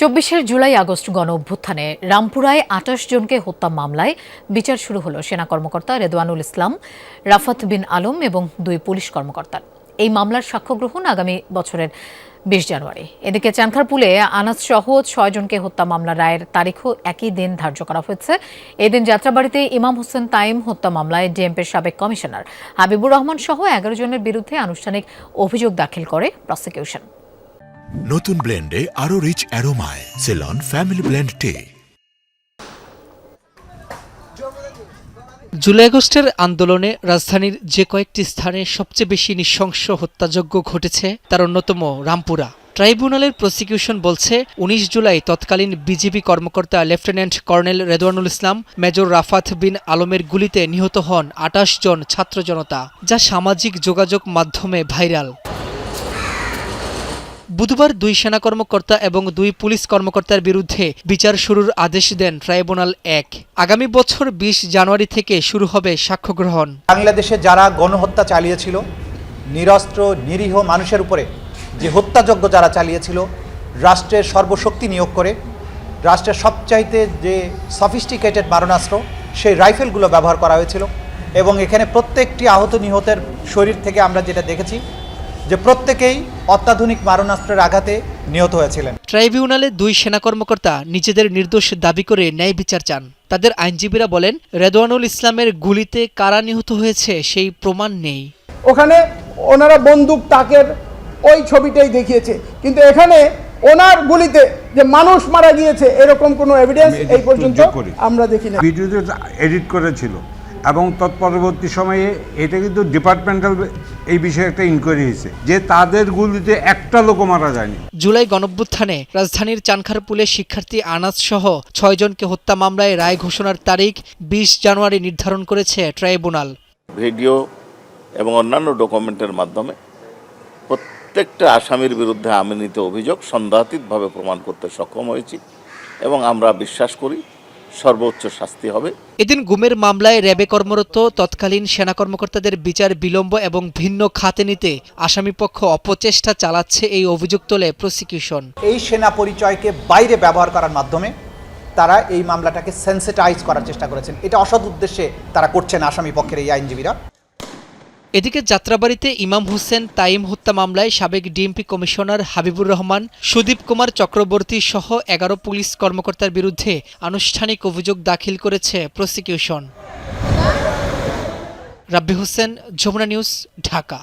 চব্বিশের July August গণ অভ্যুত্থানে রামপুরায় আটাশ জনকে হত্যা মামলায় বিচার শুরু হলো সেনা কর্মকর্তা রেদওয়ানুল ইসলাম, রাফাত বিন আলম এবং দুই পুলিশ কর্মকর্তার এই মামলার সাক্ষ্য গ্রহণ আগামী বছরের বিশ জানুয়ারি। এদিকে চানখারপুলে আনাজ সহ ছয়জনকে হত্যা মামলা রায়ের তারিখও একই দিন ধার্য করা হয়েছে। এদিন যাত্রাবাড়িতে ইমাম হোসেন তাইম হত্যা মামলায় ডিএমপির সাবেক কমিশনার হাবিবুর রহমান সহ এগারো জনের বিরুদ্ধে আনুষ্ঠানিক অভিযোগ দাখিল করে প্রসিকিউশন নতুন ব্লেন্ডে আরও রিচ অ্যারোমায় সেলন ফ্যামিলি ব্লেন্ড টে জুলাই আগস্টের আন্দোলনে রাজধানীর যে কয়েকটি স্থানে সবচেয়ে বেশি নৃশংস হত্যাযজ্ঞ ঘটেছে, তার অন্যতম রামপুরা। ট্রাইব্যুনালের প্রসিকিউশন বলছে, উনিশ জুলাই তৎকালীন বিজেপি কর্মকর্তা lieutenant colonel Redwanul Islam, major Rafat Bin আলমের গুলিতে নিহত হন আটাশ জন ছাত্র জনতা, যা সামাজিক যোগাযোগ মাধ্যমে ভাইরাল। বুধবার দুই সেনা কর্মকর্তা এবং দুই পুলিশ কর্মকর্তার বিরুদ্ধে বিচার শুরুর আদেশ দেন ট্রাইব্যুনাল এক। আগামী বছর বিশ জানুয়ারি থেকে শুরু হবে সাক্ষ্য গ্রহণ। বাংলাদেশে যারা গণহত্যা চালিয়েছিল, নিরস্ত্র, নিরীহ মানুষের উপরে যে হত্যাযজ্ঞ যারা চালিয়েছিল, রাষ্ট্রের সর্বশক্তি নিয়োগ করে, রাষ্ট্রের সবচাইতে যে সফিস্টিকেটেড মারণাস্ত্র, সেই রাইফেলগুলো ব্যবহার করা হয়েছিল এবং এখানে প্রত্যেকটি আহত নিহতের শরীর থেকে আমরা যেটা দেখেছি যে প্রত্যেকেই অত্যাধুনিক মারণাস্ত্রের আঘাতে নিহত হয়েছিলেন। ট্রাইব্যুনালে দুই সেনা কর্মকর্তা নিজেদের নির্দোষ দাবি করে ন্যায় বিচার চান। তাদের আইনজীবীরা বলেন রেদওয়ানুল ইসলামের গুলিতে কারা নিহত হয়েছে সেই প্রমাণ নেই। ওখানে ওনারা বন্দুক তাকের ওই ছবিটাই দেখিয়েছে। কিন্তু এখানে ওনার গুলিতে যে মানুষ মারা গিয়েছে এরকম কোনো এভিডেন্স এই পর্যন্ত আমরা দেখি না ভিডিওতে এডিট করেছিল এবং তৎপরবর্তী সময়ে এটা কিন্তু ডিপার্টমেন্টাল এই বিষয়ে একটা ইনকোয়ারি হয়েছে যে তাদের গুলিতে একটা লোকও মারা যায়নি। জুলাই গণভ্যুত্থানে রাজধানীর চানখারপুলে শিক্ষার্থী আনাজ সহ ছয়জনকে হত্যা মামলায় রায় ঘোষণার তারিখ বিশ জানুয়ারি নির্ধারণ করেছে ট্রাইব্যুনাল। ভিডিও এবং অন্যান্য ডকুমেন্টের মাধ্যমে প্রত্যেকটা আসামির বিরুদ্ধে আমিনিত অভিযোগ সন্দেহাতীতভাবে প্রমাণ করতে সক্ষম হয়েছি এবং আমরা বিশ্বাস করি সর্বোচ্চ শাস্তি হবে। এদিন গুমের মামলায় র্যাবে কর্মরত তৎকালীন সেনা কর্মকর্তাদের বিচার বিলম্ব এবং ভিন্ন খাতে নিতে আসামিপক্ষ অপচেষ্টা চালাচ্ছে এই অভিযোগ তোলে প্রসিকিউশন এই সেনা পরিচয়কে বাইরে ব্যবহার করার মাধ্যমে তারা এই মামলাটাকে সেন্সিটাইজ করার চেষ্টা করেছেন। এটা অসৎ উদ্দেশ্যে তারা করছেন আসামি পক্ষের এই আইনজীবীরা। এদিকে যাত্রাবাড়িতে ইমাম হোসেন তাইম হত্যা মামলায় সাবেক ডিএমপি কমিশনার হাবিবুর রহমান, সুদীপ কুমার চক্রবর্তী সহ এগারো পুলিশ কর্মকর্তার বিরুদ্ধে আনুষ্ঠানিক অভিযোগ দাখিল করেছে প্রসিকিউশন। রাব্বি হোসেন, যমুনা নিউজ, ঢাকা।